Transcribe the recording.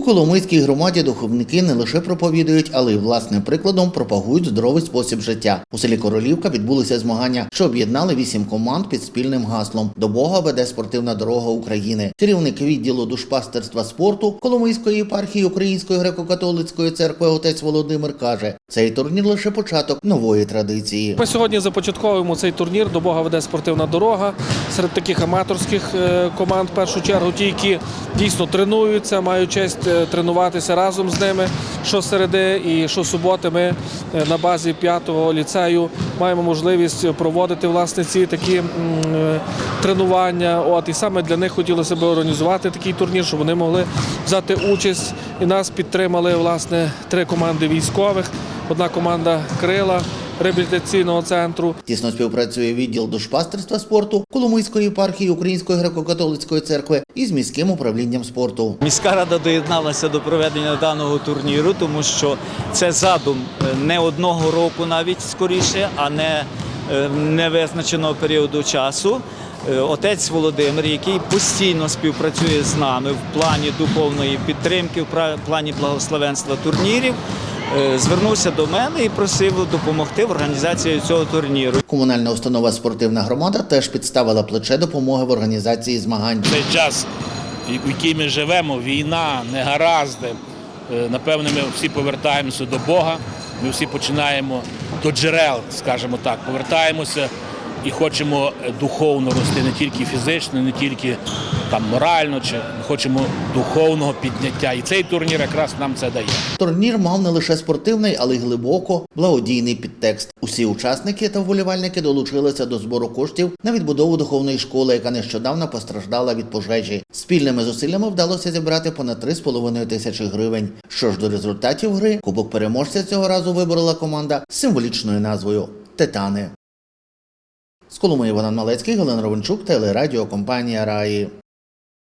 У Коломийській громаді духовники не лише проповідують, але й власним прикладом пропагують здоровий спосіб життя. У селі Королівка відбулися змагання, що об'єднали вісім команд під спільним гаслом До Бога веде спортивна дорога України. Керівник відділу душпастерства спорту Коломийської єпархії Української греко-католицької церкви отець Володимир каже: цей турнір лише початок нової традиції. Ми сьогодні започатковуємо цей турнір. До Бога веде спортивна дорога серед таких аматорських е, команд. В першу чергу ті, які дійсно тренуються, мають честь е, тренуватися разом з ними. Щосереди і щосуботи ми е, на базі п'ятого ліцею маємо можливість проводити власне ці такі е, тренування. От і саме для них хотілося б організувати такий турнір, щоб вони могли взяти участь. І нас підтримали власне три команди військових. Одна команда крила реабілітаційного центру. Тісно співпрацює відділ душпастерства спорту Коломийської єпархії Української греко-католицької церкви із міським управлінням спорту. Міська рада доєдналася до проведення даного турніру, тому що це задум е, не одного року, навіть скоріше, а не е, невизначеного періоду часу. Е, Отець Володимир, який постійно співпрацює з нами в плані духовної підтримки, в плані благословенства турнірів, звернувся до мене і просив допомогти в організації цього турніру. Комунальна установа спортивна громада теж підставила плече допомоги в організації змагань. цей час, в який ми живемо, війна, негаразди. е, Напевно, ми всі повертаємося до Бога. Ми всі починаємо до джерел, скажімо так, повертаємося і хочемо е, духовно рости, не тільки фізично, не тільки там морально, чи ми хочемо духовного підняття. І цей турнір якраз нам це дає. Турнір мав не лише спортивний, але й глибоко благодійний підтекст. Усі учасники та вболівальники долучилися до збору коштів на відбудову духовної школи, яка нещодавно постраждала від пожежі. Спільними зусиллями вдалося зібрати понад 3,5 тисячі гривень. Що ж до результатів гри, кубок переможця цього разу виборола команда з символічною назвою Титани. З Коломиї Іван Малецький, Галина Ровенчук, телерадіокомпанія Раї.